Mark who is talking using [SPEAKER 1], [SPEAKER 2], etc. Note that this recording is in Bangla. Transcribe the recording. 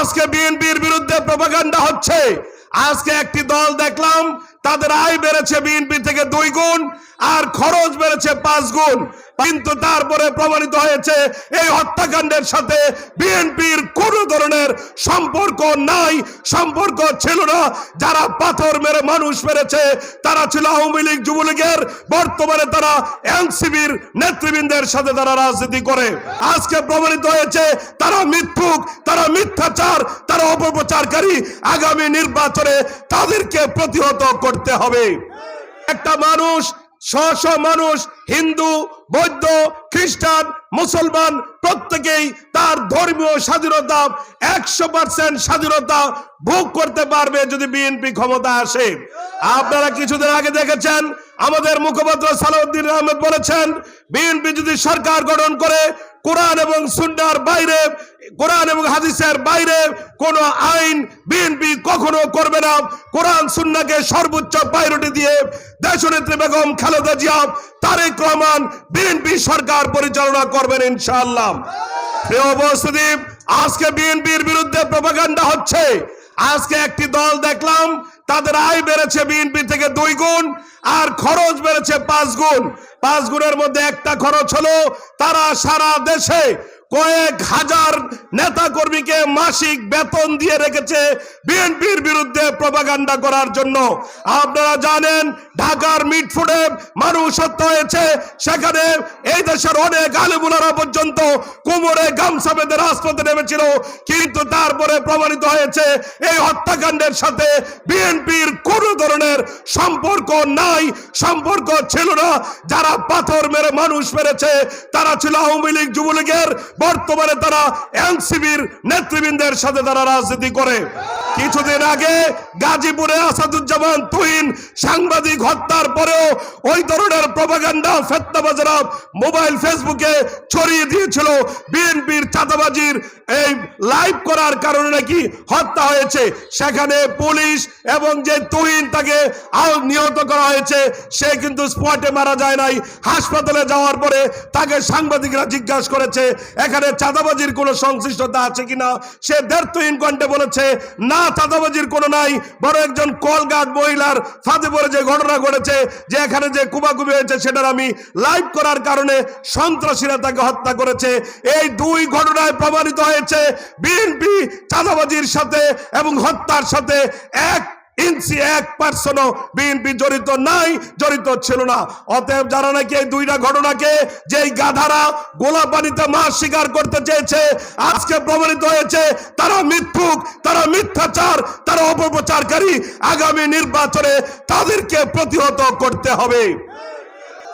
[SPEAKER 1] আজকে বিএনপির বিরুদ্ধে প্রপাগান্ডা হচ্ছে। আজকে একটি দল দেখলাম তাদের আয় বেড়েছে বিএনপি থেকে দুই গুণ, আর খরচ বেড়েছে পাঁচ গুণ। কিন্তু তারপরে প্রমাণিত হয়েছে, এই হত্যাকাণ্ডের সাথে বিএনপির কোন ধরনের সম্পর্ক নাই, সম্পর্ক ছিল না। যারা পাথর মেরে মানুষ মেরেছে, তারা ছিল আওয়ামী লীগ, যুবলীগের। বর্তমানে তারা এনসিবির নেতৃবৃন্দের সাথে তারা রাজনীতি করে। আজকে প্রমাণিত হয়েছে, তারা মিথ্যুক, তারা মিথ্যাচার, তারা অপপ্রচারকারী। আগামী নির্বাচনে তাদেরকে প্রতিহত করতে হবে। একটা মানুষ শ মানুষ, হিন্দু, বৌদ্ধ, খ্রিস্টান, মুসলমান, প্রত্যেকেই তার ধর্মীয় স্বাধীনতা একশো পার্সেন্ট স্বাধীনতা ভোগ করতে পারবে যদি বিএনপি ক্ষমতা আসে। আপনারা কিছুদিন আগে দেখেছেন, আমাদের মুখপাত্র সালাউদ্দিন আহমেদ বলেছেন, বিএনপি যদি সরকার গঠন করে কোরআন এবং সুন্নার বাইরে, কোরআন এবং হাদিসের বাইরে কোন আইন বিএনপি কখনো করবে না। কোরআন সুন্নাকে সর্বোচ্চ প্রায়োরিটি দিয়ে দেশ দেশনেত্রী বেগম খালেদা জিয়া, তারেক রহমান বিএনপি সরকার পরিচালনা করবেন ইনশাআল্লাহ। প্রিয় উপস্থিতি, আজকে বিএনপির বিরুদ্ধে প্রপাগান্ডা হচ্ছে। আজকে একটি দল দেখলাম, তাদের আয় বেড়েছে বিএনপি থেকে দুই গুণ, আর খরচ বেড়েছে পাঁচ গুণ। পাঁচ গুণের মধ্যে একটা খরচ হলো, তারা সারা দেশে কয়েক হাজার নেতা কর্মীকে মাসিক বেতন দিয়ে রেখেছে বিএনপির বিরুদ্ধে প্রপাগান্ডা করার জন্য। আপনারা জানেন, ঢাকার মিটফুডে মানুষ হত্যা হয়েছে। সেখানে এই দেশের অনেক আলিমুলারা পর্যন্ত কোমরে গামছা বেঁধে রাজপথে নেমেছিল। কিন্তু তারপরে প্রমাণিত হয়েছে, এই হত্যাকাণ্ডের সাথে বিএনপির কোন ধরনের সম্পর্ক নাই, সম্পর্ক ছিল না। যারা পাথর মেরে মানুষ মেরেছে, তারা ছিল আওয়ামী লীগ, যুবলীগের বর্তমানে তারা এনসিবির নেতৃবৃন্দের সাথে তারা রাজনীতি করে। কিছুদিন আগে গাজীপুরে আসাদুজ্জামান তুহিন সাংবাদিক হত্যার পরেও ওই ধরনের প্রপাগান্ডা ফেতনাবাজারা মোবাইল ফেসবুকে ছড়িয়ে দিয়েছিল। বিএনপির চাঁদাবাজির এই লাইভ করার কারণে নাকি হত্যা হয়েছে। সেখানে পুলিশ এবং যে তুহিন তাকে আহ- নিহত করা হয়েছে, সে কিন্তু স্পটে মারা যায় নাই। হাসপাতালে যাওয়ার পরে তাকে সাংবাদিকরা জিজ্ঞাসা করেছে, এখানে চাঁদাবাজির কোনো সংশ্লিষ্টতা আছে কিনা? সে দেড়তুহীন কণ্ঠে বলেছে, না চাঁদাবাজির কোনো নাই, বড় একজন কলগাট মহিলার ফাঁদে যে ঘটনা ঘটেছে, যে এখানে যে কুবাকুবি হয়েছে সেটার আমি লাইভ করার কারণে সন্ত্রাসীরা তাকে হত্যা করেছে। এই দুই ঘটনায় প্রমাণিত হয়েছে, বিএনপি চাঁদাবাজির সাথে এবং হত্যার সাথে এক ইঞ্চি এক পার্সনও বিএনপি জড়িত নাই, জড়িত ছিল না। অতএব যারা নাকি এই দুইটা ঘটনাকে, যেই গাধারা গোলা পানিতে মাছ শিকার করতে চেয়েছে, আজকে প্রমাণিত হয়েছে, তারা মিথ্যুক, তারা মিথ্যাচার, তারা অপপ্রচারকারী। আগামী নির্বাচনে তাদেরকে প্রতিহত করতে হবে।